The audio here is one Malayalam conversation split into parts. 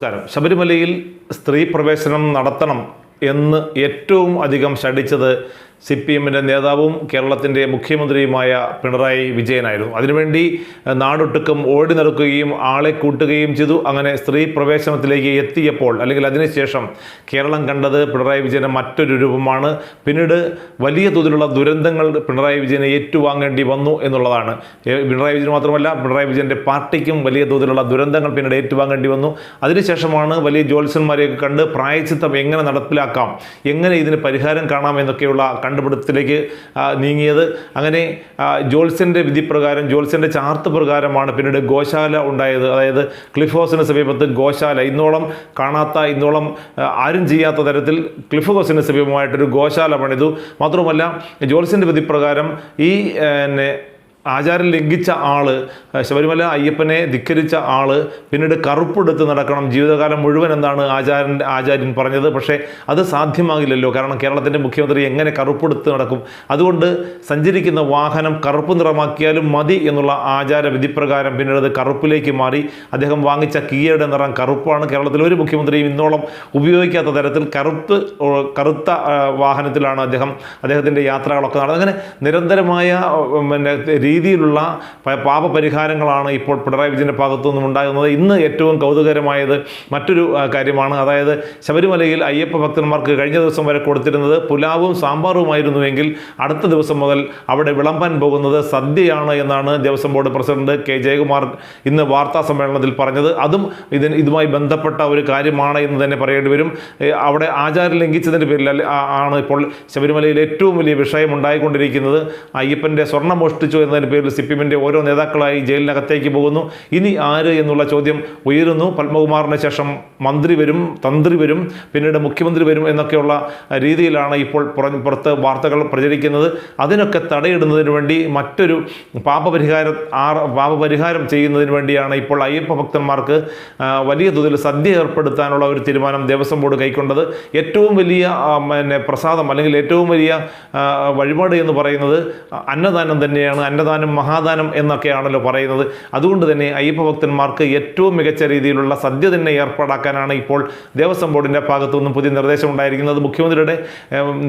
നമസ്കാരം. ശബരിമലയിൽ സ്ത്രീ പ്രവേശനം നടത്തണം എന്ന് ഏറ്റവും അധികം ശഠിച്ചത് സി പി എമ്മിന്റെ നേതാവും കേരളത്തിന്റെ മുഖ്യമന്ത്രിയുമായ പിണറായി വിജയനായിരുന്നു. അതിനുവേണ്ടി നാടൊട്ടുക്കും ഓടി നടക്കുകയും ആളെ കൂട്ടുകയും ചെയ്തു. അങ്ങനെ സ്ത്രീ പ്രവേശനത്തിലേക്ക് എത്തിയപ്പോൾ അല്ലെങ്കിൽ അതിനുശേഷം കേരളം കണ്ടത് പിണറായി വിജയന്റെ മറ്റൊരു രൂപമാണ്. പിന്നീട് വലിയ തോതിലുള്ള ദുരന്തങ്ങൾ പിണറായി വിജയനെ ഏറ്റുവാങ്ങേണ്ടി വന്നു എന്നുള്ളതാണ്. പിണറായി വിജയൻ മാത്രമല്ല പിണറായി വിജയന്റെ പാർട്ടിക്കും വലിയ തോതിലുള്ള ദുരന്തങ്ങൾ പിന്നീട് ഏറ്റുവാങ്ങേണ്ടി വന്നു. അതിനുശേഷമാണ് വലിയ ജ്യോത്സ്യന്മാരെയൊക്കെ കണ്ട് പ്രായച്ചിത്തം എങ്ങനെ നടപ്പിലാക്കാം എങ്ങനെ ഇതിന് പരിഹാരം കാണാം എന്നൊക്കെയുള്ള കണ്ടുപിടുത്തത്തിലേക്ക് നീങ്ങിയത്. അങ്ങനെ ജോൾസിന്റെ വിധിപ്രകാരം ജോൾസിന്റെ ചാർത്ത് പ്രകാരമാണ് പിന്നീട് ഗോശാല ഉണ്ടായത്. അതായത് ക്ലിഫ് ഹൗസിന് സമീപത്ത് ഗോശാല. ഇന്നോളം കാണാത്ത ഇന്നോളം ആരും ചെയ്യാത്ത തരത്തിൽ ക്ലിഫ് ഹൗസിന് സമീപമായിട്ടൊരു ഗോശാല പണിതു. മാത്രമല്ല ജോൾസിന്റെ വിധിപ്രകാരം ഈ പിന്നെ ആചാരം ലംഘിച്ച ആൾ ശബരിമല അയ്യപ്പനെ ധിക്കരിച്ച ആൾ പിന്നീട് കറുപ്പെടുത്ത് നടക്കണം. ജീവിതകാലം മുഴുവൻ എന്നാണ് ആചാരൻ ആചാര്യൻ പറഞ്ഞത്. പക്ഷേ അത് സാധ്യമാകില്ലല്ലോ. കാരണം കേരളത്തിന്റെ മുഖ്യമന്ത്രി എങ്ങനെ കറുപ്പെടുത്ത് നടക്കും? അതുകൊണ്ട് സഞ്ചരിക്കുന്ന വാഹനം കറുപ്പ് നിറമാക്കിയാലും മതി എന്നുള്ള ആചാര വിധിപ്രകാരം പിന്നീട് അത് കറുപ്പിലേക്ക് മാറി. അദ്ദേഹം വാങ്ങിച്ച കിയയുടെ നിറം കറുപ്പാണ്. കേരളത്തിലെ ഒരു മുഖ്യമന്ത്രിയും ഇന്നോളം ഉപയോഗിക്കാത്ത തരത്തിൽ കറുപ്പ് കറുത്ത വാഹനത്തിലാണ് അദ്ദേഹം അദ്ദേഹത്തിന്റെ യാത്രകളൊക്കെ നടന്നത്. അങ്ങനെ നിരന്തരമായ പിന്നെ രീതിയിലുള്ള പാപപരിഹാരങ്ങളാണ് ഇപ്പോൾ പിണറായി വിജയന്റെ ഭാഗത്തു നിന്നും ഉണ്ടാകുന്നത്. ഇന്ന് ഏറ്റവും കൗതുകരമായത് മറ്റൊരു കാര്യമാണ്. അതായത് ശബരിമലയിൽ അയ്യപ്പ ഭക്തന്മാർക്ക് കഴിഞ്ഞ ദിവസം വരെ കൊടുത്തിരുന്നത് പുലാവും സാമ്പാറുമായിരുന്നുവെങ്കിൽ അടുത്ത ദിവസം മുതൽ അവിടെ വിളമ്പാൻ പോകുന്നത് സദ്യയാണ് എന്നാണ് Devaswom board president K. Jayakumar ഇന്ന് വാർത്താ സമ്മേളനത്തിൽ പറഞ്ഞത്. അതും ഇതിന് ഇതുമായി ബന്ധപ്പെട്ട ഒരു കാര്യമാണ് എന്ന് തന്നെ പറയേണ്ടി വരും. അവിടെ ആചാരം ലംഘിച്ചതിന്റെ പേരിൽ ആണ് ഇപ്പോൾ ശബരിമലയിൽ ഏറ്റവും വലിയ വിഷയം ഉണ്ടായിക്കൊണ്ടിരിക്കുന്നത്. അയ്യപ്പന്റെ സ്വർണം മോഷ്ടിച്ചു എന്നതിന് പേരിൽ സി പി എമ്മിന്റെ ഓരോ നേതാക്കളായി ജയിലിനകത്തേക്ക് പോകുന്നു. ഇനി ആര് എന്നുള്ള ചോദ്യം ഉയരുന്നു. പത്മകുമാറിന് ശേഷം മന്ത്രി വരും തന്ത്രി വരും പിന്നീട് മുഖ്യമന്ത്രി വരും എന്നൊക്കെയുള്ള രീതിയിലാണ് ഇപ്പോൾ പുറ- പുറത്ത് വാർത്തകൾ പ്രചരിക്കുന്നത്. അതിനൊക്കെ തടയിടുന്നതിന് വേണ്ടി മറ്റൊരു പാപപരിഹാര ആർ പാപപരിഹാരം ചെയ്യുന്നതിന് വേണ്ടിയാണ് ഇപ്പോൾ അയ്യപ്പ ഭക്തന്മാർക്ക് വലിയ തോതിൽ സദ്യ ഏർപ്പെടുത്താനുള്ള ഒരു തീരുമാനം ദേവസ്വം ബോർഡ് കൈക്കൊണ്ടത്. ഏറ്റവും വലിയ പിന്നെ പ്രസാദം അല്ലെങ്കിൽ ഏറ്റവും വലിയ വഴിപാട് എന്ന് പറയുന്നത് അന്നദാനം തന്നെയാണ്. അന്നദാനം മഹാദാനം എന്നൊക്കെയാണല്ലോ പറയുന്നത്. അതുകൊണ്ട് തന്നെ അയ്യപ്പ ഭക്തന്മാർക്ക് ഏറ്റവും മികച്ച രീതിയിലുള്ള സദ്യ തന്നെ ഏർപ്പാടാക്കാനാണ് ഇപ്പോൾ ദേവസ്വം ബോർഡിന്റെ ഭാഗത്തു നിന്നും പുതിയ നിർദ്ദേശം ഉണ്ടായിരിക്കുന്നത്. മുഖ്യമന്ത്രിയുടെ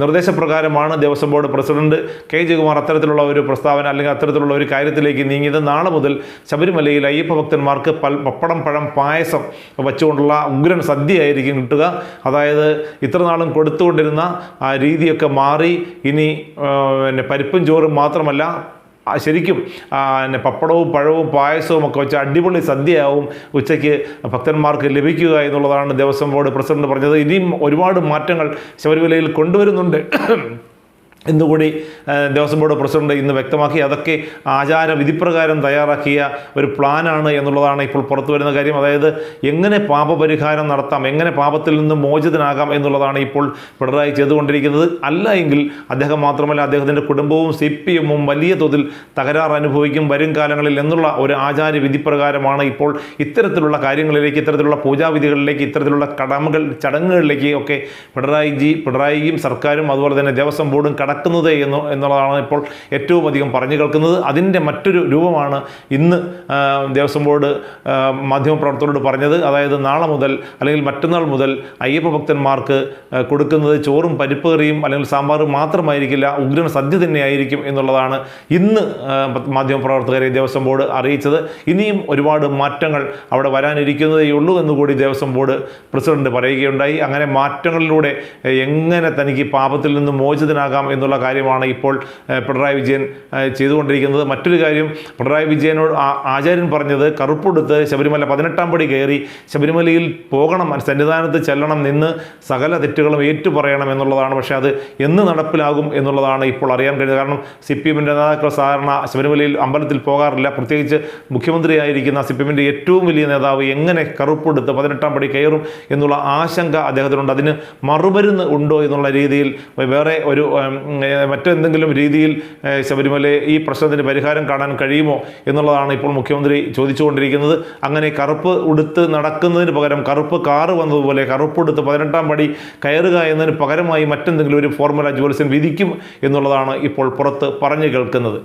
നിർദ്ദേശപ്രകാരമാണ് Devaswom board president K. Jayakumar അത്തരത്തിലുള്ള ഒരു പ്രസ്താവന അല്ലെങ്കിൽ അത്തരത്തിലുള്ള ഒരു കാര്യത്തിലേക്ക് നീങ്ങിയത്. നാളെ മുതൽ ശബരിമലയിൽ അയ്യപ്പ ഭക്തന്മാർക്ക് പപ്പടം പഴം പായസം വച്ചുകൊണ്ടുള്ള ഉഗ്രൻ സദ്യയായിരിക്കും കിട്ടുക. അതായത് ഇത്ര നാളും കൊടുത്തുകൊണ്ടിരുന്ന ആ രീതിയൊക്കെ മാറി. ഇനി പിന്നെ പരിപ്പും ചോറും മാത്രമല്ല ശരിക്കും പിന്നെ പപ്പടവും പഴവും പായസവും ഒക്കെ വെച്ച് അടിപൊളി സദ്യയാവും ഉച്ചയ്ക്ക് ഭക്തന്മാർക്ക് ലഭിക്കുക എന്നുള്ളതാണ് ദേവസ്വം ബോർഡ് പ്രസിഡന്റ് പറഞ്ഞത്. ഇനിയും ഒരുപാട് മാറ്റങ്ങൾ ശബരിമലയിൽ കൊണ്ടുവരുന്നുണ്ട്. എന്നുകൂടി ദേവസ്വം ബോർഡ് പ്രസിഡന്റ് ഇന്ന് വ്യക്തമാക്കി. അതൊക്കെ ആചാര വിധിപ്രകാരം തയ്യാറാക്കിയ ഒരു പ്ലാനാണ് എന്നുള്ളതാണ് ഇപ്പോൾ പുറത്തു വരുന്ന കാര്യം. അതായത് എങ്ങനെ പാപപരിഹാരം നടത്താം എങ്ങനെ പാപത്തിൽ നിന്ന് മോചിതനാകാം എന്നുള്ളതാണ് ഇപ്പോൾ പിണറായി ചെയ്തുകൊണ്ടിരിക്കുന്നത്. അല്ല എങ്കിൽ അദ്ദേഹം മാത്രമല്ല അദ്ദേഹത്തിന്റെ കുടുംബവും സി പി എമ്മും വലിയ തോതിൽ തകരാർ അനുഭവിക്കും വരും കാലങ്ങളിൽ എന്നുള്ള ഒരു ആചാര വിധിപ്രകാരമാണ് ഇപ്പോൾ ഇത്തരത്തിലുള്ള കാര്യങ്ങളിലേക്ക് ഇത്തരത്തിലുള്ള പൂജാവിധികളിലേക്ക് ഇത്തരത്തിലുള്ള കടമകൾ ചടങ്ങുകളിലേക്ക് ഒക്കെ പിണറായി ജി പിണറായിയും സർക്കാരും അതുപോലെ തന്നെ ദേവസ്വം ബോർഡും കടക്കുന്നത് എന്ന് എന്നുള്ളതാണ് ഇപ്പോൾ ഏറ്റവും അധികം പറഞ്ഞു കേൾക്കുന്നത്. അതിന്റെ മറ്റൊരു രൂപമാണ് ഇന്ന് ദേവസ്വം ബോർഡ് മാധ്യമപ്രവർത്തകരോട് പറഞ്ഞത്. അതായത് നാളെ മുതൽ അല്ലെങ്കിൽ മറ്റന്നാൾ മുതൽ അയ്യപ്പ ഭക്തന്മാർക്ക് കൊടുക്കുന്നത് ചോറും പരിപ്പ് കറിയും അല്ലെങ്കിൽ സാമ്പാറും മാത്രമായിരിക്കില്ല ഉഗ്രൻ സദ്യ തന്നെയായിരിക്കും എന്നുള്ളതാണ് ഇന്ന് മാധ്യമപ്രവർത്തകരെ ദേവസ്വം ബോർഡ് അറിയിച്ചത്. ഇനിയും ഒരുപാട് മാറ്റങ്ങൾ അവിടെ ഉള്ളൂ എന്നുകൂടി ദേവസ്വം ബോർഡ് പ്രസിഡന്റ് പറയുകയുണ്ടായി. അങ്ങനെ മാറ്റങ്ങളിലൂടെ എങ്ങനെ തനിക്ക് പാപത്തിൽ നിന്ന് മോചിതനാകാം എന്നുള്ള കാര്യമാണ് ഇപ്പോൾ പിണറായി വിജയൻ ചെയ്തുകൊണ്ടിരിക്കുന്നത്. മറ്റൊരു കാര്യം പിണറായി വിജയനോട് ആചാര്യൻ പറഞ്ഞത് കറുപ്പെടുത്ത് ശബരിമല പതിനെട്ടാം പടി കയറി ശബരിമലയിൽ പോകണം സന്നിധാനത്ത് ചെല്ലണം നിന്ന് സകല തെറ്റുകളും ഏറ്റുപറയണം എന്നുള്ളതാണ്. പക്ഷേ അത് എന്ന് നടപ്പിലാകും എന്നുള്ളതാണ് ഇപ്പോൾ അറിയാൻ കഴിയുന്നത് കാരണം സി പി എമ്മിന്റെ നേതാക്കൾ സാധാരണ ശബരിമലയിൽ അമ്പലത്തിൽ പോകാറില്ല. പ്രത്യേകിച്ച് മുഖ്യമന്ത്രിയായിരിക്കുന്ന സി പി എമ്മിന്റെ ഏറ്റവും വലിയ നേതാവ് എങ്ങനെ കറുപ്പെടുത്ത് പതിനെട്ടാം പടി കയറും എന്നുള്ള ആശങ്ക അദ്ദേഹത്തിനുണ്ട്. അതിന് മറുമരുന്ന് ഉണ്ടോ എന്നുള്ള രീതിയിൽ വേറെ ഒരു മറ്റെന്തെങ്കിലും രീതിയിൽ ശബരിമല ഈ പ്രശ്നത്തിന് പരിഹാരം കാണാൻ കഴിയുമോ എന്നുള്ളതാണ് ഇപ്പോൾ മുഖ്യമന്ത്രി ചോദിച്ചുകൊണ്ടിരിക്കുന്നത്. അങ്ങനെ കറുപ്പ് ഉടുത്ത് നടക്കുന്നതിന് പകരം കറുപ്പ് കാറ് വന്നതുപോലെ കറുപ്പ് ഉടുത്ത് പതിനെട്ടാം പടി കയറുക എന്നതിന് പകരമായി മറ്റെന്തെങ്കിലും ഒരു ഫോർമുല ജ്യോത്സ്യൻ വിധിക്കും എന്നുള്ളതാണ് ഇപ്പോൾ പുറത്ത് പറഞ്ഞു കേൾക്കുന്നത്.